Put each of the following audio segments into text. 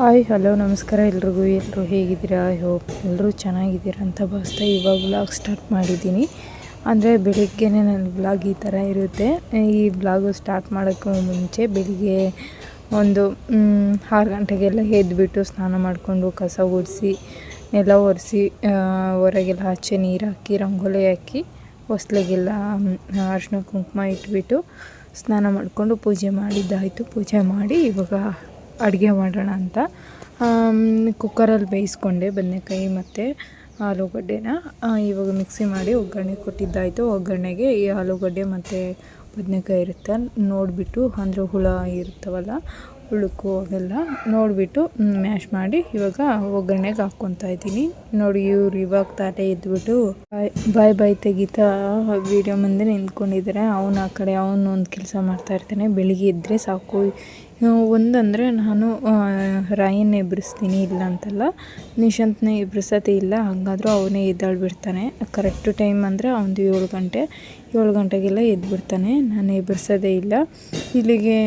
Hi, hello, ನಮಸ್ಕಾರ. ಎಲ್ರಿಗೂ ಎಲ್ಲರೂ ಹೇಗಿದ್ದೀರಾ? ಐ ಹೋಪ್ ಎಲ್ಲರೂ ಚೆನ್ನಾಗಿದ್ದೀರಾ ಅಂತ ಭಾವಿಸ್ತಾ ಇವಾಗ ವ್ಲಾಗ್ ಸ್ಟಾರ್ಟ್ ಮಾಡಿದ್ದೀನಿ. ಅಂದರೆ ಬೆಳಿಗ್ಗೆ ನನ್ನ ವ್ಲಾಗ್ ಈ ಥರ ಇರುತ್ತೆ. ಈ ವ್ಲಾಗು ಸ್ಟಾರ್ಟ್ ಮಾಡೋಕ್ಕೂ ಮುಂಚೆ ಬೆಳಿಗ್ಗೆ ಒಂದು ಆರು ಗಂಟೆಗೆಲ್ಲ ಎದ್ದುಬಿಟ್ಟು ಸ್ನಾನ ಮಾಡಿಕೊಂಡು ಕಸ ಗುಡಿಸಿ ಎಲ್ಲ ಒರೆಸಿ ಹೊರಗೆಲ್ಲ ಆಚೆ ನೀರು ಹಾಕಿ, ರಂಗೋಲಿ ಹಾಕಿ, ಹೊಸ್ಲಿಗೆಲ್ಲ ಅರಿಶಿನ ಕುಂಕುಮ ಇಟ್ಬಿಟ್ಟು ಸ್ನಾನ ಮಾಡಿಕೊಂಡು ಪೂಜೆ ಮಾಡಿದ್ದಾಯಿತು. ಪೂಜೆ ಮಾಡಿ ಇವಾಗ ಅಡುಗೆ ಮಾಡೋಣ ಅಂತ. ಕುಕ್ಕರಲ್ಲಿ ಬೇಯಿಸ್ಕೊಂಡೆ ಬದನೆಕಾಯಿ ಮತ್ತು ಆಲೂಗಡ್ಡೆನ. ಇವಾಗ ಮಿಕ್ಸಿ ಮಾಡಿ ಒಗ್ಗರಣೆ ಕೊಟ್ಟಿದ್ದಾಯಿತು. ಒಗ್ಗರಣೆಗೆ ಈ ಆಲೂಗಡ್ಡೆ ಮತ್ತು ಬದನೆಕಾಯಿ ಇರುತ್ತೆ. ನೋಡಿಬಿಟ್ಟು ಅಂದರೆ ಹುಳ ಇರ್ತವಲ್ಲ ಹುಳುಕು ಅವೆಲ್ಲ ನೋಡಿಬಿಟ್ಟು ಮ್ಯಾಶ್ ಮಾಡಿ ಇವಾಗ ಒಗ್ಗರಣೆಗೆ ಹಾಕ್ಕೊತಾ ಇದ್ದೀನಿ. ನೋಡಿ, ಇವ್ರು ಇವಾಗ ತಾಟೆ ಎದ್ಬಿಟ್ಟು ಬಾಯ್ ಬಾಯ್ ತೆಗಿತಾ ವಿಡಿಯೋ ಮುಂದೆ ನಿಂತ್ಕೊಂಡಿದ್ದಾರೆ. ಅವನು ಆ ಕಡೆ, ಅವನು ಒಂದು ಕೆಲಸ ಮಾಡ್ತಾ ಇರ್ತಾನೆ. ಬೆಳಿಗ್ಗೆ ಇದ್ದರೆ ಸಾಕು. ಒಂದಂದರೆ ನಾನು ರಾಯನ್ನ ಎಬ್ಬಿಸ್ತೀನಿ ಇಲ್ಲ ಅಂತಲ್ಲ. ನಿಶಾಂತ್ನ ಎಬ್ಬಿಸೋದೇ ಇಲ್ಲ. ಹಾಗಾದ್ರೂ ಅವನೇ ಎದ್ದಾಳ್ಬಿಡ್ತಾನೆ. ಕರೆಕ್ಟ್ ಟೈಮ್ ಅಂದರೆ ಅವನದು ಏಳು ಗಂಟೆ. ಏಳು ಗಂಟೆಗೆಲ್ಲ ಎದ್ಬಿಡ್ತಾನೆ. ನಾನು ಎಬ್ಬಿಸೋದೇ ಇಲ್ಲ. ಇಲ್ಲಿಗೆ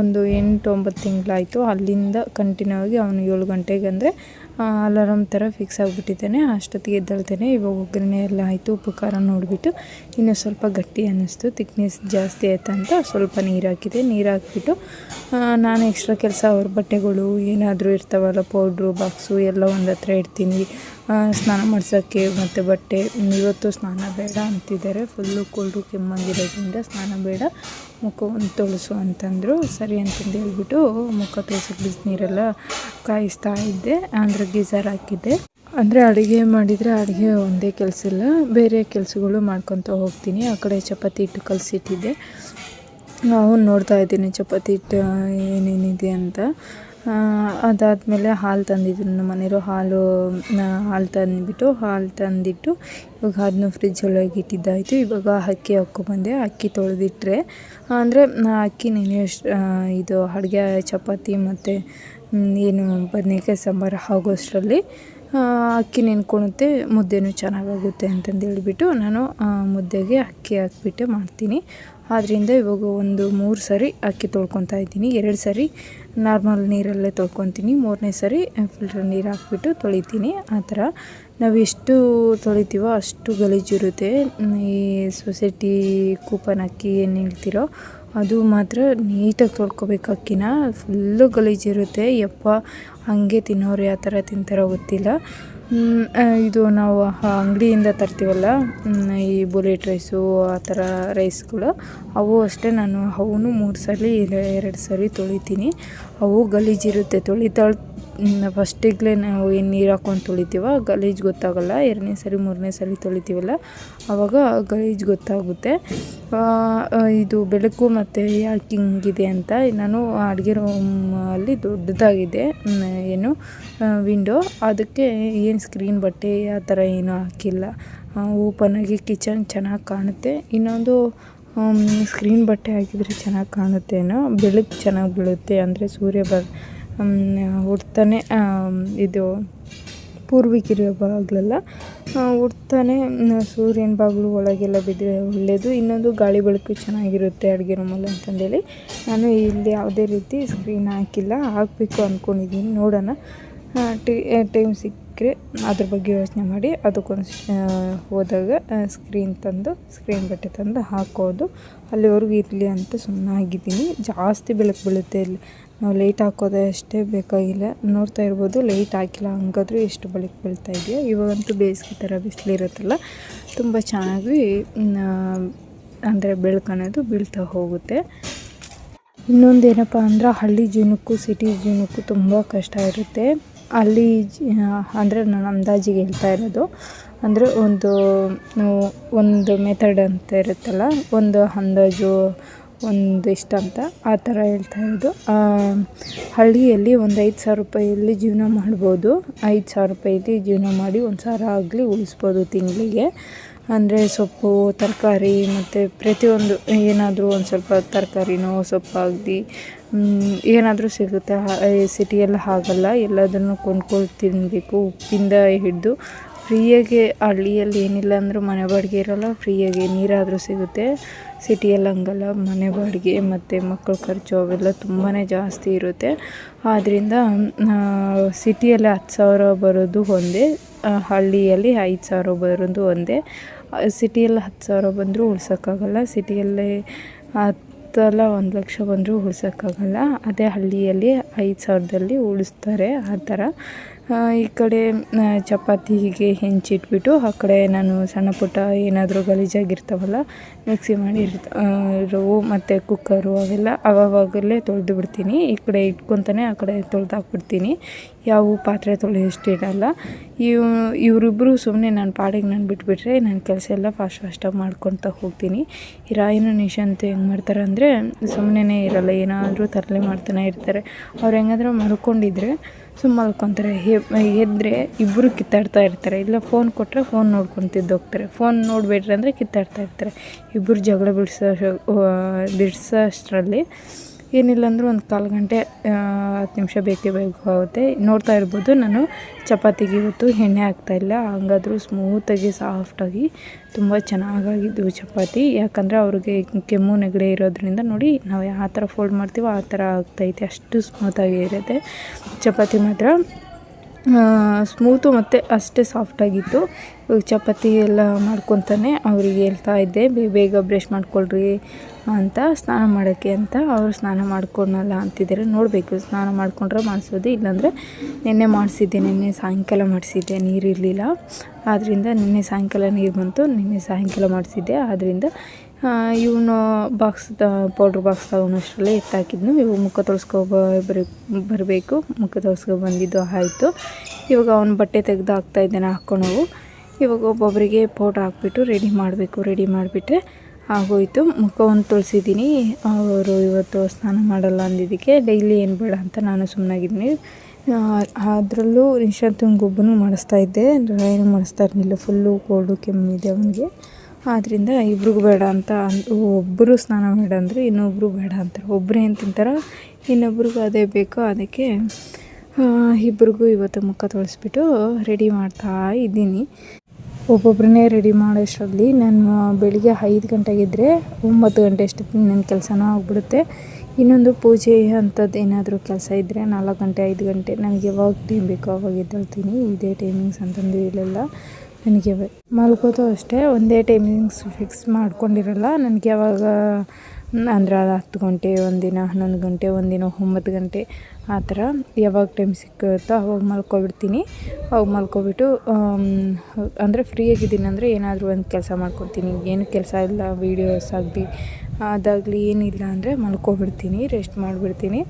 ಒಂದು ಎಂಟು ಒಂಬತ್ತು ತಿಂಗಳಾಯಿತು. ಅಲ್ಲಿಂದ ಕಂಟಿನ್ಯೂ ಆಗಿ ಅವನು ಏಳು ಗಂಟೆಗೆ ಅಂದರೆ ಅಲಾರಾಮ್ ಥರ ಫಿಕ್ಸ್ ಆಗಿಬಿಟ್ಟಿದ್ದಾನೆ. ಅಷ್ಟೊತ್ತಿಗೆ ಎದ್ದೇಳ್ತಾನೆ. ಇವಾಗ ಒಗ್ಗರಣೆ ಎಲ್ಲ ಆಯಿತು. ಉಪ್ಪು ಖಾರ ನೋಡಿಬಿಟ್ಟು ಇನ್ನೂ ಸ್ವಲ್ಪ ಗಟ್ಟಿ ಅನ್ನಿಸ್ತು. ತಿಕ್ನೆಸ್ ಜಾಸ್ತಿ ಆಯ್ತು ಅಂತ ಸ್ವಲ್ಪ ನೀರು ಹಾಕಿದೆ. ನೀರು ಹಾಕಿಬಿಟ್ಟು ನಾನು ಎಕ್ಸ್ಟ್ರಾ ಕೆಲಸ ಅವ್ರ ಬಟ್ಟೆಗಳು ಏನಾದರೂ ಇರ್ತಾವಲ್ಲ ಪೌಡ್ರು ಬಾಕ್ಸು ಎಲ್ಲ ಒಂದು ಹತ್ರ ಇಡ್ತೀನಿ. ಸ್ನಾನ ಮಾಡ್ಸೋಕ್ಕೆ ಮತ್ತು ಬಟ್ಟೆ, ಇವತ್ತು ಸ್ನಾನ ಬೇಡ ಅಂತಿದ್ದಾರೆ. ಫುಲ್ಲು ಕೋಲ್ಡು ಕೆಮ್ಮಂಗಿರೋದ್ರಿಂದ ಸ್ನಾನ ಬೇಡ. ಮುಖವನ್ನು ತೊಳಸು ಅಂತಂದರು. ಸರಿ ಅಂತಂದು ಹೇಳ್ಬಿಟ್ಟು ಮುಖ ತೊಳ್ಸೋಕ್ಕೆ ಬಿಸಿನೀರೆಲ್ಲ ಕಾಯಿಸ್ತಾ ಇದ್ದೆ. ಅಂದರೆ ಗೀಸರ್ ಹಾಕಿದ್ದೆ. ಅಂದರೆ ಅಡುಗೆ ಮಾಡಿದರೆ ಅಡುಗೆ ಒಂದೇ ಕೆಲಸ ಇಲ್ಲ. ಬೇರೆ ಕೆಲಸಗಳು ಮಾಡ್ಕೊತ ಹೋಗ್ತೀನಿ. ಆ ಕಡೆ ಚಪಾತಿ ಹಿಟ್ಟು ಕಲಸಿಟ್ಟಿದ್ದೆ. ನಾವು ನೋಡ್ತಾ ಇದ್ದೀನಿ ಚಪಾತಿ ಹಿಟ್ಟು ಏನೇನಿದೆ ಅಂತ. ಅದಾದಮೇಲೆ ಹಾಲು ತಂದಿದ್ರು. ನಮ್ಮ ಮನೆಯವರು ಹಾಲು ಹಾಲು ತಂದುಬಿಟ್ಟು, ಹಾಲು ತಂದಿಟ್ಟು ಇವಾಗ ಅದನ್ನು ಫ್ರಿಜ್ಜೊಳಗೆ ಇಟ್ಟಿದ್ದಾಯಿತು. ಇವಾಗ ಅಕ್ಕಿ ಹಾಕ್ಕೊಬಂದೆ ಅಕ್ಕಿ ತೊಳೆದಿಟ್ರೆ, ಅಂದರೆ ಅಕ್ಕಿ ನೆನೆ ಇದು ಅಡುಗೆ ಚಪಾತಿ ಮತ್ತು ಏನು ಬದನೇಕಾಯಿ ಸಾಂಬಾರು ಆಗೋಷ್ಟರಲ್ಲಿ ಅಕ್ಕಿ ನೆನ್ಕೊಳುತ್ತೆ, ಮುದ್ದೆನೂ ಚೆನ್ನಾಗಾಗುತ್ತೆ ಅಂತಂದು ಹೇಳಿಬಿಟ್ಟು ನಾನು ಮುದ್ದೆಗೆ ಅಕ್ಕಿ ಹಾಕ್ಬಿಟ್ಟು ಮಾಡ್ತೀನಿ. ಆದ್ದರಿಂದ ಇವಾಗ ಒಂದು ಮೂರು ಸರಿ ಅಕ್ಕಿ ತೊಳ್ಕೊತಾ ಇದ್ದೀನಿ. ಎರಡು ಸರಿ ನಾರ್ಮಲ್ ನೀರಲ್ಲೇ ತೊಳ್ಕೊತೀನಿ. ಮೂರನೇ ಸರಿ ಫಿಲ್ಟರ್ ನೀರು ಹಾಕ್ಬಿಟ್ಟು ತೊಳಿತೀನಿ. ಆ ಥರ ನಾವು ಎಷ್ಟು ತೊಳಿತೀವೋ ಅಷ್ಟು ಗಲೀಜಿರುತ್ತೆ ಈ ಸೊಸೈಟಿ ಕೂಪನ್ ಅಕ್ಕಿ ಏನು ಹೇಳ್ತಿರೋ ಅದು ಮಾತ್ರ ನೀಟಾಗಿ ತೊಳ್ಕೊಬೇಕು ಅಕ್ಕಿನ. ಫುಲ್ಲು ಗಲೀಜಿರುತ್ತೆ ಯಪ್ಪ, ಹಾಗೆ ತಿನ್ನೋರು ಯಾವ ಥರ ತಿಂತಾರೋ ಗೊತ್ತಿಲ್ಲ. ಇದು ನಾವು ಅಂಗಡಿಯಿಂದ ತರ್ತೀವಲ್ಲ ಈ ಬುಲೆಟ್ ರೈಸು, ಆ ಥರ ರೈಸ್ಗಳು, ಅವು ಅಷ್ಟೇ ನಾನು ಅವನು ಮೂರು ಸಲ ಎರಡು ಸರಿ ತೊಳಿತೀನಿ. ಅವು ಗಲೀಜಿರುತ್ತೆ, ತೊಳಿತಾಳ್ ಫಸ್ಟಿಗ್ಲೇ ನಾವು ಏನು ನೀರು ಹಾಕ್ಕೊಂಡು ತೊಳಿತೀವ ಗಲೀಜು ಗೊತ್ತಾಗಲ್ಲ, ಎರಡನೇ ಸರಿ, ಮೂರನೇ ಸರಿ ತೊಳಿತೀವಲ್ಲ ಆವಾಗ ಗಲೀಜು ಗೊತ್ತಾಗುತ್ತೆ. ಇದು ಬೆಳಕು ಮತ್ತು ಯಾಕೆ ಹಿಂಗಿದೆ ಅಂತ ನಾನು ಅಡುಗೆ ಅಲ್ಲಿ ದೊಡ್ಡದಾಗಿದೆ ಏನು ವಿಂಡೋ. ಅದಕ್ಕೆ ಏನು ಸ್ಕ್ರೀನ್ ಬಟ್ಟೆ ಆ ಥರ ಏನೂ ಹಾಕಿಲ್ಲ. ಓಪನಾಗಿ ಕಿಚನ್ ಚೆನ್ನಾಗಿ ಕಾಣುತ್ತೆ. ಇನ್ನೊಂದು ಸ್ಕ್ರೀನ್ ಬಟ್ಟೆ ಹಾಕಿದರೆ ಚೆನ್ನಾಗಿ ಕಾಣುತ್ತೇನೋ, ಬೆಳಕು ಚೆನ್ನಾಗಿ ಬೀಳುತ್ತೆ ಅಂದರೆ ಸೂರ್ಯ ಬ ಹುಡ್ತಾನೆ ಇದು ಪೂರ್ವಿಕಿರೋ ಬಾಗಿಲೆಲ್ಲ ಹುಡ್ತಾನೆ ಸೂರ್ಯನ ಬಾಗಿಲು ಒಳಗೆಲ್ಲ ಬಿದ್ದರೆ ಒಳ್ಳೆಯದು ಇನ್ನೊಂದು ಗಾಳಿ ಬೆಳಕು ಚೆನ್ನಾಗಿರುತ್ತೆ ಅಡುಗೆ ರೂಮಲ್ಲಿ ಅಂತಂದೇಳಿ. ನಾನು ಇಲ್ಲಿ ಯಾವುದೇ ರೀತಿ ಸ್ಕ್ರೀನ್ ಹಾಕಿಲ್ಲ. ಹಾಕಬೇಕು ಅಂದ್ಕೊಂಡಿದ್ದೀನಿ ನೋಡೋಣ. ಟಿ ಟೈಮ್ ಸಿಕ್ಕರೆ ಅದ್ರ ಬಗ್ಗೆ ಯೋಚನೆ ಮಾಡಿ. ಅದಕ್ಕೊಂದು ಹೋದಾಗ ಸ್ಕ್ರೀನ್ ತಂದು ಸ್ಕ್ರೀನ್ ಬಟ್ಟೆ ತಂದು ಹಾಕೋದು. ಅಲ್ಲಿವರೆಗೂ ಇರಲಿ ಅಂತ ಸುಮ್ಮನೆ ಆಗಿದ್ದೀನಿ ಜಾಸ್ತಿ ಬೆಳಕು ಬೀಳುತ್ತೆ ಇಲ್ಲಿ. ನಾವು ಲೈಟ್ ಹಾಕೋದೇ ಅಷ್ಟೇ ಬೇಕಾಗಿಲ್ಲ. ನೋಡ್ತಾ ಇರ್ಬೋದು ಲೈಟ್ ಹಾಕಿಲ್ಲ ಹಂಗಾದ್ರೂ ಎಷ್ಟು ಬೆಳಕು ಬೀಳ್ತಾ ಇದೆಯಾ ಇವಾಗಂತೂ ಬೇಸಿಗೆ ಥರ ಬಿಸಿಲಿರುತ್ತಲ್ಲ, ತುಂಬ ಚೆನ್ನಾಗಿ ಅಂದರೆ ಬೆಳಕು ಬೀಳ್ತಾ ಹೋಗುತ್ತೆ. ಇನ್ನೊಂದು ಏನಪ್ಪ ಅಂದ್ರೆ ಹಳ್ಳಿ ಜೀವನಕ್ಕೂ ಸಿಟಿ ಜೀವನಕ್ಕೂ ತುಂಬ ಕಷ್ಟ ಇರುತ್ತೆ. ಅಲ್ಲಿ ಅಂದರೆ ನಾನು ಅಂದಾಜಿಗೆ ಹೇಳ್ತಾ ಇರೋದು, ಅಂದರೆ ಒಂದು ಒಂದು ಮೆಥಡ್ ಅಂತ ಇರುತ್ತಲ್ಲ, ಒಂದು ಅಂದಾಜು ಒಂದು ಅಂತ ಆ ಥರ ಹೇಳ್ತಾ ಇರೋದು. ಹಳ್ಳಿಯಲ್ಲಿ ಒಂದು ಐದು ಸಾವಿರ ರೂಪಾಯಲ್ಲಿ ಜೀವನ ಮಾಡ್ಬೋದು. ಐದು ಸಾವಿರ ರೂಪಾಯಲ್ಲಿ ಜೀವನ ಮಾಡಿ ಒಂದು ಸಾವಿರ ಆಗಲಿ ಉಳಿಸ್ಬೋದು ತಿಂಗಳಿಗೆ. ಅಂದರೆ ಸೊಪ್ಪು, ತರಕಾರಿ ಮತ್ತು ಪ್ರತಿಯೊಂದು ಏನಾದರೂ ಒಂದು ಸ್ವಲ್ಪ ತರಕಾರಿನೋ ಸೊಪ್ಪಾಗಲಿ ಏನಾದರೂ ಸಿಗುತ್ತೆ. ಸಿಟಿಯಲ್ಲಿ ಹಾಗಲ್ಲ. ಎಲ್ಲದನ್ನು ಕೊಂಡ್ಕೊಂಡು ತಿನ್ನಬೇಕು ಉಪ್ಪಿಂದ ಹಿಡಿದು ಫ್ರೀಯಾಗಿ ಹಳ್ಳಿಯಲ್ಲಿ ಏನಿಲ್ಲ ಅಂದರೂ ಮನೆ ಬಾಡಿಗೆ ಇರೋಲ್ಲ, ಫ್ರೀಯಾಗಿ ನೀರಾದರೂ ಸಿಗುತ್ತೆ. ಸಿಟಿಯಲ್ಲಿ ಹಂಗಲ್ಲ, ಮನೆ ಬಾಡಿಗೆ ಮತ್ತು ಮಕ್ಕಳ ಖರ್ಚು ಅವೆಲ್ಲ ತುಂಬಾ ಜಾಸ್ತಿ ಇರುತ್ತೆ. ಆದ್ದರಿಂದ ಸಿಟಿಯಲ್ಲಿ ಹತ್ತು ಸಾವಿರ ಬರೋದು ಒಂದೇ ಹಳ್ಳಿಯಲ್ಲಿ ಐದು ಸಾವಿರ ಬರೋದು ಒಂದೇ. ಸಿಟಿಯಲ್ಲಿ ಹತ್ತು ಸಾವಿರ ಬಂದರೂ ಉಳ್ಸೋಕ್ಕಾಗಲ್ಲ, ಸಿಟಿಯಲ್ಲಿ ಹತ್ತಲ್ಲ ಒಂದು ಲಕ್ಷ ಬಂದರೂ ಉಳ್ಸೋಕ್ಕಾಗಲ್ಲ. ಅದೇ ಹಳ್ಳಿಯಲ್ಲಿ ಐದು ಸಾವಿರದಲ್ಲಿ ಉಳಿಸ್ತಾರೆ ಆ ಥರ. ಈ ಕಡೆ ಚಪಾತಿಗೆ ಹೆಂಚಿಟ್ಬಿಟ್ಟು ಆ ಕಡೆ ನಾನು ಸಣ್ಣ ಪುಟ್ಟ ಏನಾದರೂ ಗಲೀಜಾಗಿರ್ತಾವಲ್ಲ ಮಿಕ್ಸಿ ಮಾಡಿ ರವು ಮತ್ತು ಕುಕ್ಕರು ಅವೆಲ್ಲ ಅವಾಗಲೇ ತೊಳೆದು ಬಿಡ್ತೀನಿ. ಈ ಕಡೆ ಇಟ್ಕೊತಾನೆ ಆ ಕಡೆ ತೊಳೆದು ಹಾಕ್ಬಿಡ್ತೀನಿ. ಯಾವ ಪಾತ್ರೆ ತೊಳೆಯೋಷ್ಟು ಇಡಲ್ಲ. ಇವ್ ಇವರಿಬ್ಬರು ಸುಮ್ಮನೆ ನಾನು ಪಾಡಿಗೆ ನಾನು ಬಿಟ್ಬಿಟ್ರೆ ನನ್ನ ಕೆಲಸ ಎಲ್ಲ ಫಾಸ್ಟ್ ಫಾಸ್ಟಾಗಿ ಮಾಡ್ಕೊತ ಹೋಗ್ತೀನಿ. ಈ ರಾಯನು ನಿಶಾಂತ ಹೆಂಗೆ ಮಾಡ್ತಾರೆ ಅಂದರೆ ಸುಮ್ಮನೆ ಇರಲ್ಲ, ಏನಾದರೂ ತರಲೆ ಮಾಡ್ತಾನೆ ಇರ್ತಾರೆ. ಅವ್ರು ಹೆಂಗಾದ್ರೂ ಮಲ್ಕೊಂಡಿದ್ರೆ ಸುಮ್ಮ ಮಲ್ಕೊತಾರೆ ಎದ್ರೆ ಇಬ್ಬರು ಕಿತ್ತಾಡ್ತಾ ಇರ್ತಾರೆ. ಇಲ್ಲ ಫೋನ್ ಕೊಟ್ಟರೆ ಫೋನ್ ನೋಡ್ಕೊತಿದ್ದು ಹೋಗ್ತಾರೆ ಫೋನ್ ನೋಡಬೇಡ್ರಿ ಅಂದರೆ ಕಿತ್ತಾಡ್ತಾ ಇರ್ತಾರೆ. ಇಬ್ಬರು ಜಗಳ ಬಿಡಿಸೋ ಬಿಡಿಸೋ ಅಷ್ಟರಲ್ಲಿ ಏನಿಲ್ಲ ಅಂದರೂ ಒಂದು ಕಾಲು ಗಂಟೆ ಹತ್ತು ನಿಮಿಷ ಬೇಕೇ ಬೇಕಾಗುತ್ತೆ ನೋಡ್ತಾ ಇರ್ಬೋದು ನಾನು, ಚಪಾತಿಗೆ ಇವತ್ತು ಎಣ್ಣೆ ಹಾಕ್ತಾಯಿಲ್ಲ ಹಂಗಾದ್ರೂ ಸ್ಮೂತಾಗಿ, ಸಾಫ್ಟಾಗಿ ತುಂಬ ಚೆನ್ನಾಗಾಗಿದ್ದವು ಚಪಾತಿ. ಯಾಕಂದರೆ ಅವ್ರಿಗೆ ಕೆಮ್ಮು, ನೆಗಡೆ ಇರೋದ್ರಿಂದ ನೋಡಿ ನಾವು ಯಾವ ಥರ ಫೋಲ್ಡ್ ಮಾಡ್ತೀವೋ ಆ ಥರ ಆಗ್ತೈತೆ ಅಷ್ಟು ಸ್ಮೂತಾಗಿ ಇರುತ್ತೆ. ಚಪಾತಿ ಮಾತ್ರ. ಸ್ಮೂತು ಮತ್ತು ಅಷ್ಟೇ ಸಾಫ್ಟಾಗಿತ್ತು ಇವಾಗ ಚಪಾತಿ ಎಲ್ಲ ಮಾಡ್ಕೊತಾನೆ ಅವ್ರಿಗೆ ಹೇಳ್ತಾ ಇದ್ದೆ ಬೇಗ ಬ್ರಷ್ ಮಾಡ್ಕೊಳ್ರಿ ಅಂತ, ಸ್ನಾನ ಮಾಡೋಕ್ಕೆ ಅಂತ ಅವರು ಸ್ನಾನ ಮಾಡ್ಕೊಳಲ್ಲ ಅಂತಿದ್ದಾರೆ. ನೋಡಬೇಕು, ಸ್ನಾನ ಮಾಡಿಕೊಂಡ್ರೆ ಮಾಡಿಸೋದು, ಇಲ್ಲಾಂದರೆ ನಿನ್ನೆ ಮಾಡಿಸಿದ್ದೆ, ನಿನ್ನೆ ಸಾಯಂಕಾಲ ಮಾಡಿಸಿದ್ದೆ, ನೀರಿರಲಿಲ್ಲ. ಆದ್ದರಿಂದ ನಿನ್ನೆ ಸಾಯಂಕಾಲ ನೀರು ಬಂತು, ನಿನ್ನೆ ಸಾಯಂಕಾಲ ಮಾಡಿಸಿದ್ದೆ. ಆದ್ದರಿಂದ ಇವನು ಬಾಕ್ಸ್ ಪೌಡ್ರ್ ಬಾಕ್ಸ್ ತಗೊಂಡಷ್ಟರಲ್ಲೇ ಎತ್ತಾಕಿದ್ನು. ಇವು ಮುಖ ತೊಳ್ಸ್ಕೊ ಬರ, ಬರಬೇಕು. ಮುಖ ತೊಳ್ಸ್ಕೊ ಬಂದಿದ್ದು ಆಯಿತು. ಇವಾಗ ಅವನು ಬಟ್ಟೆ ತೆಗೆದು ಹಾಕ್ತಾಯಿದ್ದಾನೆ ಹಾಕ್ಕೊಳವು. ಇವಾಗ ಒಬ್ಬೊಬ್ಬರಿಗೆ ಪೌಡ್ರ್ ಹಾಕ್ಬಿಟ್ಟು ರೆಡಿ ಮಾಡಬೇಕು ರೆಡಿ ಮಾಡಿಬಿಟ್ರೆ ಆಗೋಯ್ತು. ಮುಖವನ್ನು ತೊಳ್ಸಿದ್ದೀನಿ. ಅವರು ಇವತ್ತು ಸ್ನಾನ ಮಾಡಲ್ಲ ಅಂದಿದ್ದಕ್ಕೆ ಡೈಲಿ ಏನು ಬೇಡ ಅಂತ ನಾನು ಸುಮ್ಮನಾಗಿದ್ದೀನಿ ಅದರಲ್ಲೂ ನಿಶಾಂತನ ಗೊಬ್ಬನು ಮಾಡಿಸ್ತಾ ಇದ್ದೆ. ಏನು ಮಾಡಿಸ್ತಾ ಇರಲಿಲ್ಲ. ಫುಲ್ಲು ಕೋಲ್ಡು ಕೆಮ್ಮಿದೆ ಅವನಿಗೆ. ಆದ್ದರಿಂದ ಇಬ್ರಿಗೂ ಬೇಡ ಅಂತ ಒಬ್ಬರು ಸ್ನಾನ ಬೇಡ ಅಂದರೆ ಇನ್ನೊಬ್ಬರು ಬೇಡ ಅಂತಾರೆ. ಒಬ್ಬರೇ ಏನು ತಿಂತಾರೆ ಇನ್ನೊಬ್ರಿಗೂ ಅದೇ ಬೇಕು, ಅದಕ್ಕೆ ಇಬ್ರಿಗೂ ಇವತ್ತು ಮುಖ ತೊಳಿಸ್ಬಿಟ್ಟು ರೆಡಿ ಮಾಡ್ತಾ ಇದ್ದೀನಿ. ಒಬ್ಬೊಬ್ಬರನ್ನೇ ರೆಡಿ ಮಾಡೋಷ್ಟರಲ್ಲಿ ನಾನು ಬೆಳಿಗ್ಗೆ ಐದು ಗಂಟೆಗಿದ್ದರೆ ಒಂಬತ್ತು ಗಂಟೆ ಅಷ್ಟೊತ್ತಿಗೆ ನನ್ನ ಕೆಲಸನೂ ಆಗ್ಬಿಡುತ್ತೆ. ಇನ್ನೊಂದು ಪೂಜೆ ಅಂಥದ್ದು ಏನಾದರೂ ಕೆಲಸ ಇದ್ದರೆ ನಾಲ್ಕು ಗಂಟೆ, ಐದು ಗಂಟೆ, ನನಗೆ ಯಾವಾಗ ಟೈಮ್ ಬೇಕೋ ಅವಾಗ ಎದ್ದೇಳ್ತೀನಿ. ಇದೇ ಟೈಮಿಂಗ್ಸ್ ಅಂತಂದು ಇರಲಿಲ್ಲ ನನಗೆ ಮಲ್ಗೋದು ಅಷ್ಟೇ, ಒಂದೇ ಟೈಮಿಂಗ್ಸ್ ಫಿಕ್ಸ್ ಮಾಡ್ಕೊಂಡಿರಲ್ಲ. ನನಗೆ ಯಾವಾಗ, ಅಂದ್ರೆ ಅದು ಹತ್ತು ಗಂಟೆ, ಒಂದಿನ ಹನ್ನೊಂದು ಗಂಟೆ, ಒಂದಿನ ಒಂಬತ್ತು ಗಂಟೆ, ಆ ಥರ ಯಾವಾಗ ಟೈಮ್ ಸಿಕ್ಕುತ್ತೋ ಅವಾಗ ಮಲ್ಕೊಬಿಡ್ತೀನಿ. ಅವಾಗ ಮಲ್ಕೊಬಿಟ್ಟು ಅಂದರೆ ಫ್ರೀ ಆಗಿದ್ದೀನಿ ಅಂದರೆ ಏನಾದರೂ ಒಂದು ಕೆಲಸ ಮಾಡ್ಕೊತೀನಿ. ಏನು ಕೆಲಸ ಇಲ್ಲ ವೀಡಿಯೋಸ್ ಆಗಲಿ, ಅದಾಗಲಿ ಏನಿಲ್ಲ ಅಂದರೆ ಮಲ್ಕೊಬಿಡ್ತೀನಿ ರೆಸ್ಟ್ ಮಾಡಿಬಿಡ್ತೀನಿ.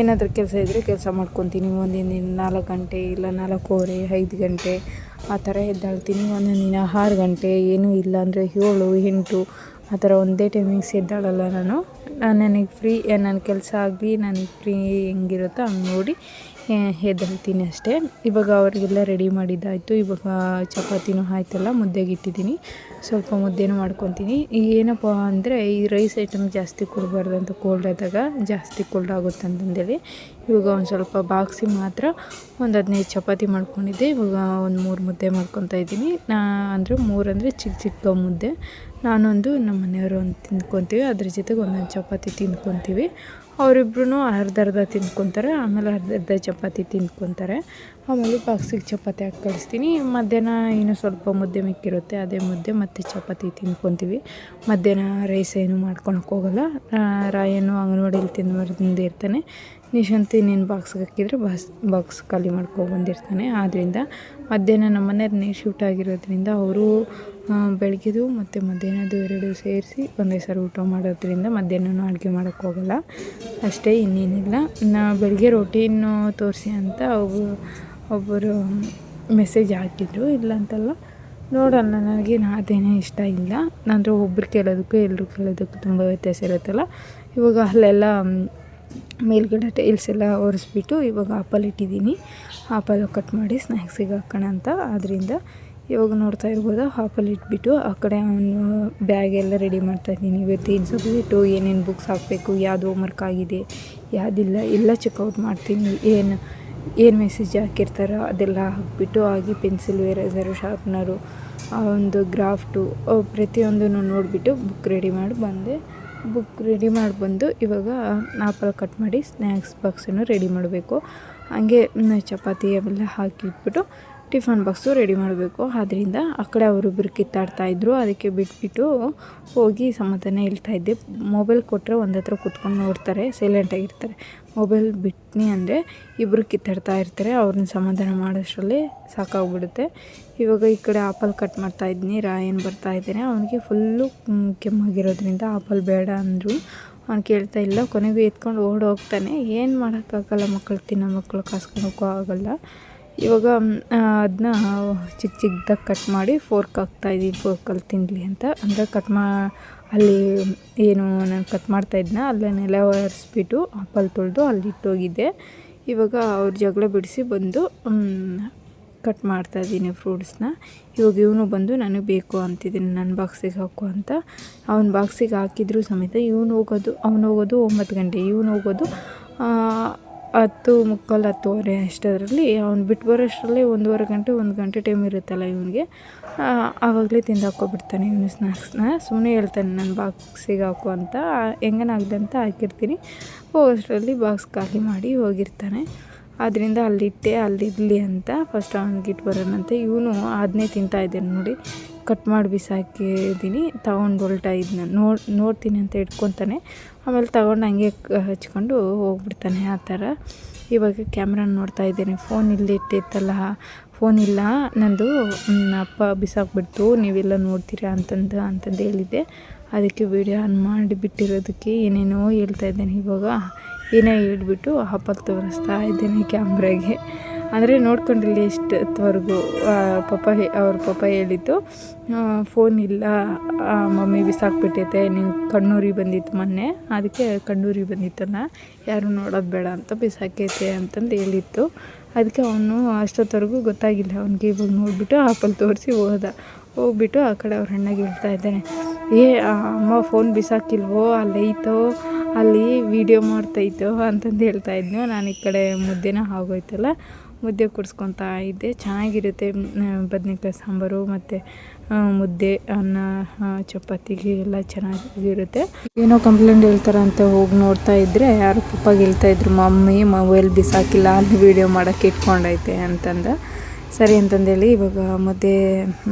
ಏನಾದರೂ ಕೆಲಸ ಇದ್ದರೆ ಕೆಲಸ ಮಾಡ್ಕೊತೀನಿ. ಒಂದಿನ ದಿನ ನಾಲ್ಕು ಗಂಟೆ ಇಲ್ಲ, ನಾಲ್ಕೂವರೆ, ಐದು ಗಂಟೆ ಆ ಥರ ಎದ್ದಾಳ್ತೀನಿ. ದಿನ ಆರು ಗಂಟೆ, ಏನೂ ಇಲ್ಲ ಅಂದರೆ ಏಳು, ಎಂಟು, ಆ ಥರ ಒಂದೇ ಟೈಮಿಂಗ್ಸ್ ಎದ್ದೇಳಲ್ಲ ನಾನು. ನನಗೆ ಫ್ರೀ, ನನ್ನ ಕೆಲಸ ಆಗಲಿ ನನಗೆ ಫ್ರೀ ಹೆಂಗಿರುತ್ತೋ ಹಂಗೆ ನೋಡಿ ಎದ್ದೇಳ್ತೀನಿ ಅಷ್ಟೇ. ಇವಾಗ ಅವರಿಗೆಲ್ಲ ರೆಡಿ ಮಾಡಿದ್ದಾಯಿತು. ಇವಾಗ ಚಪಾತಿನೂ ಆಯ್ತಲ್ಲ, ಮುದ್ದೆಗೆ ಇಟ್ಟಿದ್ದೀನಿ. ಸ್ವಲ್ಪ ಮುದ್ದೆನೂ ಮಾಡ್ಕೊತೀನಿ. ಏನಪ್ಪ ಅಂದರೆ, ಈ ರೈಸ್ ಐಟಮ್ ಜಾಸ್ತಿ ಕೊಡಬಾರ್ದು ಅಂತ ಕೋಲ್ಡ್ ಆದಾಗ ಜಾಸ್ತಿ ಕೋಲ್ಡ್ ಆಗುತ್ತೆ ಅಂತಂದೇಳಿ. ಇವಾಗ ಒಂದು ಸ್ವಲ್ಪ ಬಾಕ್ಸಿ ಮಾತ್ರ ಒಂದು ಹದಿನೈದು ಚಪಾತಿ ಮಾಡ್ಕೊಂಡಿದ್ದೆ. ಇವಾಗ ಒಂದು ಮೂರು ಮುದ್ದೆ ಮಾಡ್ಕೊತಾ ಇದ್ದೀನಿ. ನಾ ಅಂದರೆ ಮೂರು ಅಂದರೆ ಚಿಕ್ಕ ಚಿಕ್ಕ ಮುದ್ದೆ. ನಾನೊಂದು ನಮ್ಮ ಮನೆಯವರು ಒಂದು ತಿಂದ್ಕೊತೀವಿ. ಅದ್ರ ಜೊತೆಗೆ ಒಂದೊಂದು ಚಪಾತಿ ತಿಂದ್ಕೊತೀವಿ. ಅವರಿಬ್ರು ಅರ್ಧ ಅರ್ಧ ತಿಂದ್ಕೊತಾರೆ, ಆಮೇಲೆ ಅರ್ಧ ಅರ್ಧ ಚಪಾತಿ ತಿಂದ್ಕೊತಾರೆ. ಆಮೇಲೆ ಬಾಕ್ಸಿಗೆ ಚಪಾತಿ ಹಾಕಿ ಕಳಿಸ್ತೀನಿ. ಮಧ್ಯಾಹ್ನ ಇನ್ನೂ ಸ್ವಲ್ಪ ಮುದ್ದೆ ಮಿಕ್ಕಿರುತ್ತೆ, ಅದೇ ಮುದ್ದೆ ಮತ್ತು ಚಪಾತಿ ತಿಂದ್ಕೊತೀವಿ. ಮಧ್ಯಾಹ್ನ ರೈಸ್ ಏನು ಮಾಡ್ಕೊಳಕ್ಕೆ ಹೋಗಲ್ಲ. ರಾಯನು ಅಂಗನವಾಡಿಯಲ್ಲಿ ತಿಂದು ಇರ್ತಾನೆ ನಿಶಾಂತಿ ಇನ್ನೇನು ಬಾಕ್ಸ್ಗೆ ಹಾಕಿದರೆ ಬಾಸ್, ಬಾಕ್ಸ್ ಖಾಲಿ ಬಂದಿರ್ತಾನೆ. ಆದ್ದರಿಂದ ಮಧ್ಯಾಹ್ನ ನಮ್ಮ ಮನೆಯವ್ರು ಶಿಫ್ಟ್ ಆಗಿರೋದ್ರಿಂದ ಅವರು ಬೆಳಗ್ಗೆದು ಮತ್ತು ಮಧ್ಯಾಹ್ನದ್ದು ಎರಡು ಸೇರಿಸಿ ಒಂದೇ ಸಾರಿ ಊಟ ಮಾಡೋದ್ರಿಂದ ಮಧ್ಯಾಹ್ನನೂ ಅಡುಗೆ ಮಾಡೋಕ್ಕೋಗಲ್ಲ ಅಷ್ಟೇ ಇನ್ನೇನಿಲ್ಲ. ನಾ ಬೆಳಗ್ಗೆ ರೊಟೀನು ತೋರಿಸಿ ಅಂತ ಒಬ್ಬರು ಒಬ್ಬರು ಮೆಸೇಜ್ ಹಾಕಿದ್ರು. ಇಲ್ಲ ಅಂತಲ್ಲ, ನೋಡೋಣ, ನನಗೆ ಅದೇನೇ ಇಷ್ಟ ಇಲ್ಲ. ಅಂದರೆ ಒಬ್ರು ಕೇಳೋದಕ್ಕೂ ಎಲ್ಲರೂ ಕೇಳೋದಕ್ಕೂ ತುಂಬ ವ್ಯತ್ಯಾಸ ಇರುತ್ತಲ್ಲ. ಇವಾಗ ಅಲ್ಲೆಲ್ಲ ಮೇಲ್ಗಡೆ ಟೈಲ್ಸ್ ಎಲ್ಲ ಒರೆಸ್ಬಿಟ್ಟು ಇವಾಗ ಆಪಲ್ ಇಟ್ಟಿದ್ದೀನಿ. ಆಪಲ್ ಕಟ್ ಮಾಡಿ ಸ್ನ್ಯಾಕ್ಸಿಗೆ ಹಾಕೋಣ ಅಂತ. ಆದ್ದರಿಂದ ಇವಾಗ ನೋಡ್ತಾ ಇರ್ಬೋದು? ಹಾಫಲ್ಲಿ ಇಟ್ಬಿಟ್ಟು ಆ ಕಡೆ ಅವನು ಬ್ಯಾಗ್ ಎಲ್ಲ ರೆಡಿ ಮಾಡ್ತಾಯಿದ್ದೀನಿ ಇವತ್ತು ಏನು ಸಬ್ಜೆಕ್ಟು ಏನೇನು ಬುಕ್ಸ್ ಹಾಕಬೇಕು, ಯಾವುದು ವರ್ಕ್ ಆಗಿದೆ, ಯಾವುದಿಲ್ಲ, ಎಲ್ಲ ಚೆಕ್ಔಟ್ ಮಾಡ್ತೀನಿ. ಏನು ಏನು ಮೆಸೇಜ್ ಹಾಕಿರ್ತಾರೋ ಅದೆಲ್ಲ ಹಾಕ್ಬಿಟ್ಟು ಹಾಗೆ ಪೆನ್ಸಿಲ್ ಎರೇಸರು ಶಾರ್ಪ್ನರು ಆ ಒಂದು ಗ್ರಾಫ್ಟು ಪ್ರತಿಯೊಂದನ್ನು ನೋಡಿಬಿಟ್ಟು ಬುಕ್ ರೆಡಿ ಮಾಡಿ. ಬಂದೆ ಬುಕ್ ರೆಡಿ ಮಾಡಿ ಬಂದು ಇವಾಗ ಆಪಲ್ ಕಟ್ ಮಾಡಿ ಸ್ನ್ಯಾಕ್ಸ್ ಬಾಕ್ಸನ್ನು ರೆಡಿ ಮಾಡಬೇಕು. ಹಾಗೆ ಚಪಾತಿ ಅವೆಲ್ಲ ಹಾಕಿಟ್ಬಿಟ್ಟು ಟಿಫನ್ ಬಾಕ್ಸು ರೆಡಿ ಮಾಡಬೇಕು. ಆದ್ದರಿಂದ ಆ ಕಡೆ ಅವರಿಬ್ಬರು ಕಿತ್ತಾಡ್ತಾ ಇದ್ರು. ಅದಕ್ಕೆ ಬಿಟ್ಬಿಟ್ಟು ಹೋಗಿ ಸಮಾಧಾನ ಇದ್ದೆ. ಮೊಬೈಲ್ ಕೊಟ್ಟರೆ ಒಂದು ಹತ್ರ ಕೂತ್ಕೊಂಡು ನೋಡ್ತಾರೆ ಸೈಲೆಂಟಾಗಿರ್ತಾರೆ ಮೊಬೈಲ್ ಬಿಟ್ನಿ ಅಂದರೆ ಇಬ್ಬರು ಕಿತ್ತಾಡ್ತಾ ಇರ್ತಾರೆ. ಅವ್ರನ್ನ ಸಮಾಧಾನ ಮಾಡೋಷ್ಟರಲ್ಲಿ ಸಾಕಾಗ್ಬಿಡುತ್ತೆ. ಇವಾಗ ಈ ಕಡೆ ಆಪಲ್ ಕಟ್ ಮಾಡ್ತಾ ಇದ್ದೀನಿ ರಾಯನ್ ಬರ್ತಾ ಇದ್ದೇನೆ? ಅವನಿಗೆ ಫುಲ್ಲು ಕೆಮ್ಮಾಗಿರೋದ್ರಿಂದ ಆಪಲ್ ಬೇಡ ಅಂದರು. ಅವ್ನು ಕೇಳ್ತಾ, ಇಲ್ಲ, ಕೊನೆಗೂ ಎತ್ಕೊಂಡು ಓಡೋಗ್ತಾನೆ ಏನು ಮಾಡೋಕ್ಕಾಗಲ್ಲ ಮಕ್ಕಳು ತಿನ್ನೋ ಮಕ್ಕಳು ಕಾಸ್ಕೊಳಕ್ಕೂ ಆಗಲ್ಲ. ಇವಾಗ ಅದನ್ನ ಚಿಕ್ಕ ಚಿಕ್ಕದಾಗಿ ಕಟ್ ಮಾಡಿ ಫೋರ್ಕ್ ಹಾಕ್ತಾಯಿದ್ದೀನಿ ಫೋರ್ಕಲ್ಲಿ ತಿನ್ನಲಿ ಅಂತ. ಅಂದರೆ ಕಟ್ ಮಾ, ಅಲ್ಲಿ ಏನು ನಾನು ಕಟ್ ಮಾಡ್ತಾ ಇದ್ನ, ಅಲ್ಲೇ ನೆಲ ಒರೆಸ್ಬಿಟ್ಟು ಆಪಲ್ ತೊಳೆದು ಅಲ್ಲಿ ಇಟ್ಟೋಗಿದ್ದೆ. ಇವಾಗ ಅವ್ರ ಜಗಳ ಬಿಡಿಸಿ ಬಂದು ಕಟ್ ಮಾಡ್ತಾ ಇದ್ದೀನಿ ಫ್ರೂಟ್ಸ್ನ ಇವಾಗ ಇವನು ಬಂದು ನನಗೆ ಬೇಕು ಅಂತಿದ್ದೀನಿ ನನ್ನ ಬಾಕ್ಸಿಗೆ ಹಾಕು ಅಂತ. ಅವನ ಬಾಕ್ಸಿಗೆ ಹಾಕಿದ್ರು ಸಮೇತ ಇವನು ಹೋಗೋದು, ಅವನು ಹೋಗೋದು ಒಂಬತ್ತು ಗಂಟೆ, ಇವನು ಹೋಗೋದು ಹತ್ತು ಮುಕ್ಕಾಲು ಹತ್ತುವರೆ ಅಷ್ಟರಲ್ಲಿ ಅವ್ನು ಬಿಟ್ಟು ಬರೋಷ್ಟರಲ್ಲಿ ಒಂದೂವರೆ ಗಂಟೆ, ಒಂದು ಗಂಟೆ ಟೈಮ್ ಇರುತ್ತಲ್ಲ ಇವನಿಗೆ. ಆವಾಗಲೇ ತಿಂದು ಹಾಕ್ಕೊಬಿಡ್ತಾನೆ ಇವನು ಸ್ನ್ಯಾಕ್ಸ್ನ ಸುಮ್ಮನೆ ಹೇಳ್ತಾನೆ ನನ್ನ ಬಾಕ್ಸಿಗೆ ಹಾಕು ಅಂತ. ಹೆಂಗನಾಗ್ದೆ ಅಂತ ಹಾಕಿರ್ತೀನಿ. ಹೋಗೋಷ್ಟರಲ್ಲಿ ಬಾಕ್ಸ್ ಖಾಲಿ ಮಾಡಿ ಹೋಗಿರ್ತಾನೆ. ಅದರಿಂದ ಅಲ್ಲಿಟ್ಟೆ ಅಲ್ಲಿರಲಿ ಅಂತ ಫಸ್ಟ್ ಅವ್ನಿಗೆ ಇಟ್ಟು ಬರೋಣಂತೆ ಇವನು ಅದನ್ನೇ ತಿಂತಾ ಇದ್ದಾನೆ ನೋಡಿ. ಕಟ್ ಮಾಡಿ ಬಿಸಾಕಿದ್ದೀನಿ. ತಗೊಂಡು ಹೊಲ್ಟಾ ಇದನ್ನ ನೋಡಿ, ನೋಡ್ತೀನಿ ಅಂತ ಇಟ್ಕೊತಾನೆ ಆಮೇಲೆ ತಗೊಂಡು ಹಂಗೆ ಹಚ್ಕೊಂಡು ಹೋಗ್ಬಿಡ್ತಾನೆ ಆ ಥರ. ಇವಾಗ ಕ್ಯಾಮ್ರಾ ನೋಡ್ತಾ ಇದ್ದೀನಿ. ಫೋನ್ ಇಲ್ಲಿ ಇಟ್ಟಿತ್ತಲ್ಲ ಫೋನ್ ಇಲ್ಲ. ನಂದು ಅಪ್ಪ ಬಿಸಾಕ್ಬಿಡ್ತು. ನೀವೆಲ್ಲ ನೋಡ್ತೀರಾ ಅಂತಂದು ಅಂತಂದು ಹೇಳಿದ್ದೆ. ಅದಕ್ಕೆ ವಿಡಿಯೋ ಆನ್ ಮಾಡಿಬಿಟ್ಟಿರೋದಕ್ಕೆ ಏನೇನೋ ಹೇಳ್ತಾ ಇದ್ದೇನೆ ಇವಾಗ. ಏನೇ ಹೇಳ್ಬಿಟ್ಟು ಆಪಲ್ ತೋರಿಸ್ತಾ ಇದ್ದೀನಿ ಕ್ಯಾಮ್ರಾಗೆ. ಅಂದರೆ ನೋಡ್ಕೊಂಡಿಲ್ಲ ಎಷ್ಟೊತ್ತವರೆಗೂ ಪಪ್ಪ ಅವ್ರ ಪಪ್ಪ ಹೇಳಿದ್ದು ಫೋನ್ ಇಲ್ಲ ಮಮ್ಮಿ ಬಿಸಾಕ್ಬಿಟ್ಟೈತೆ ನಿನ್ನ ಕಣ್ಣೂರಿ ಬಂದಿತ್ತು ಮೊನ್ನೆ, ಅದಕ್ಕೆ ಕಣ್ಣೂರಿ ಬಂದಿತ್ತಲ್ಲ ಯಾರು ನೋಡೋದು ಬೇಡ ಅಂತ ಬಿಸಾಕೈತೆ ಅಂತಂದು ಹೇಳಿತ್ತು. ಅದಕ್ಕೆ ಅವನು ಅಷ್ಟೊತ್ತವರೆಗೂ ಗೊತ್ತಾಗಿಲ್ಲ, ಅವನಿಗೆ ಇವಾಗ ನೋಡಿಬಿಟ್ಟು ಆಪಲ್ ತೋರಿಸಿ ಹೋದ. ಹೋಗ್ಬಿಟ್ಟು ಆ ಕಡೆ ಅವ್ರ ಅಣ್ಣಗೆ ಹೇಳ್ತಾ ಇದ್ದಾನೆ, ಏ ಅಮ್ಮ ಫೋನ್ ಬಿಸಾಕಿಲ್ವೋ ಅಲ್ಲೈತೋ ಅಲ್ಲಿ ವಿಡಿಯೋ ಮಾಡ್ತೈತೋ ಅಂತಂದು ಹೇಳ್ತಾ ಇದ್ನೋ. ನಾನು ಈ ಕಡೆ ಮುದ್ದೆನ ಆಗೋಯ್ತಲ್ಲ ಮುದ್ದೆ ಕುಡಿಸ್ಕೊತಾ ಇದ್ದೆ. ಚೆನ್ನಾಗಿರುತ್ತೆ ಬದನೇಕಾಯಿ ಸಾಂಬಾರು ಮತ್ತು ಮುದ್ದೆ, ಅನ್ನ ಚಪಾತಿಗೆ ಎಲ್ಲ ಚೆನ್ನಾಗಿರುತ್ತೆ. ಏನೋ ಕಂಪ್ಲೇಂಟ್ ಹೇಳ್ತಾರೆ ಅಂತ ಹೋಗಿ ನೋಡ್ತಾ ಇದ್ದರೆ ಯಾರು ಪಪ್ಪಾಗೆ ಹೇಳ್ತಾಯಿದ್ರು ಮಮ್ಮಿ ಮೊಬೈಲ್ ಬಿಸಾಕಿಲ್ಲ ಅಲ್ಲಿ ವೀಡಿಯೋ ಮಾಡೋಕ್ಕೆ ಇಟ್ಕೊಂಡೈತೆ ಅಂತಂದ. ಸರಿ ಅಂತಂದೇಳಿ ಇವಾಗ ಮುದ್ದೆ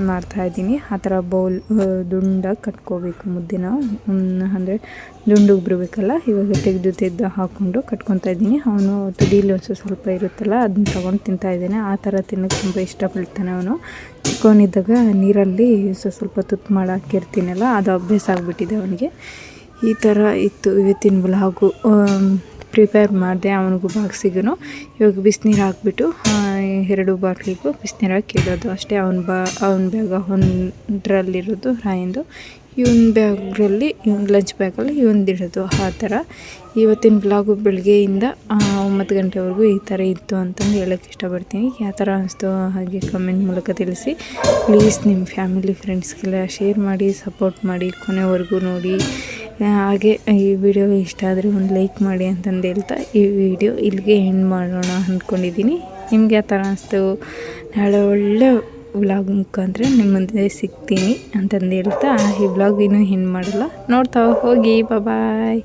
ಮಾಡ್ತಾ ಇದ್ದೀನಿ. ಆ ಥರ ಬೌಲ್ ದುಂಡಾಗಿ ಕಟ್ಕೋಬೇಕು ಮುದ್ದೆನ. ಅಂದರೆ ದುಂಡಿಗೆ ಬರಬೇಕಲ್ಲ ಇವಾಗ ತೆಗೆದು ತೆಗೆದು ಹಾಕ್ಕೊಂಡು ಕಟ್ಕೊತಾ ಇದ್ದೀನಿ. ಅವನು ತುದಿಲಿ ಒಂದು ಸ್ವಲ್ಪ ಇರುತ್ತಲ್ಲ, ಅದನ್ನ ತೊಗೊಂಡು ತಿಂತಾ ಇದ್ದಾನೆ. ಆ ಥರ ತಿನ್ನೋಕ್ಕೆ ತುಂಬ ಇಷ್ಟಪಡ್ತಾನೆ ಅವನು. ಚಿಕ್ಕವನಿದ್ದಾಗ ನೀರಲ್ಲಿ ಸ್ವಲ್ಪ ತುತ್ತು ಮಾಡಿ ಹಾಕಿರ್ತೀನಲ್ಲ, ಅದು ಅಭ್ಯಾಸ ಆಗಿಬಿಟ್ಟಿದೆ ಅವನಿಗೆ. ಈ ಥರ ಇತ್ತು ಇವತ್ತಿನ ಬ್ಲಾಗು ಪ್ರಿಪೇರ್ ಮಾಡಿದೆ, ಅವನಿಗೂ ಬಾಕ್ಸಿಗೂ ಇವಾಗ ಬಿಸಿನೀರು ಹಾಕ್ಬಿಟ್ಟು ಎರಡು ಬಾಟ್ಲಿಗೂ ಬಿಸಿನೀರು ಹಾಕಿ ಇಡೋದು ಅಷ್ಟೇ. ಅವ್ನ ಬಾ, ಅವ್ನ ಬ್ಯಾಗ್ ಅವನದ್ರಲ್ಲಿರೋದು ರಾಯಿಂದು, ಇವನ ಬ್ಯಾಗ್ರಲ್ಲಿ ಇವನ್ ಲಂಚ್ ಬ್ಯಾಗಲ್ಲಿ ಇಡೋದು, ಆ ಥರ. ಇವತ್ತಿನ ಬ್ಲಾಗು ಬೆಳಗ್ಗೆಯಿಂದ ಒಂಬತ್ತು ಗಂಟೆವರೆಗೂ ಈ ಥರ ಇತ್ತು ಅಂತಂದು ಹೇಳೋಕ್ಕೆ ಇಷ್ಟಪಡ್ತೀನಿ. ಯಾವ ಥರ ಅನಿಸ್ತು ಹಾಗೆ ಕಮೆಂಟ್ ಮೂಲಕ ತಿಳಿಸಿ. ಪ್ಲೀಸ್ ನಿಮ್ಮ ಫ್ಯಾಮಿಲಿ ಫ್ರೆಂಡ್ಸ್ಗೆಲ್ಲ ಶೇರ್ ಮಾಡಿ ಸಪೋರ್ಟ್ ಮಾಡಿ, ಕೊನೆವರೆಗೂ ನೋಡಿ. ಹಾಗೆ ಈ ವಿಡಿಯೋ ಇಷ್ಟ ಆದರೆ ಒಂದು ಲೈಕ್ ಮಾಡಿ ಅಂತಂದು ಹೇಳ್ತಾ ಈ ವಿಡಿಯೋ ಇಲ್ಲಿಗೆ ಎಂಡ್ ಮಾಡೋಣ ಅಂದ್ಕೊಂಡಿದ್ದೀನಿ. ನಿಮಗೆ ಆ ಥರ ಅನಿಸ್ತು? ನಾಳೆ ಒಳ್ಳೆ ವ್ಲಾಗ್ ಮುಖಾಂತರ ನಿಮ್ಮ ಮುಂದೆ ಸಿಗ್ತೀನಿ ಅಂತಂದು ಹೇಳ್ತಾ ಈ ವ್ಲಾಗ್ ಇನ್ನೂ ಹೆಣ್ಣು ಮಾಡಲ್ಲ. ನೋಡ್ತಾ ಹೋಗಿ ಬಾಯ್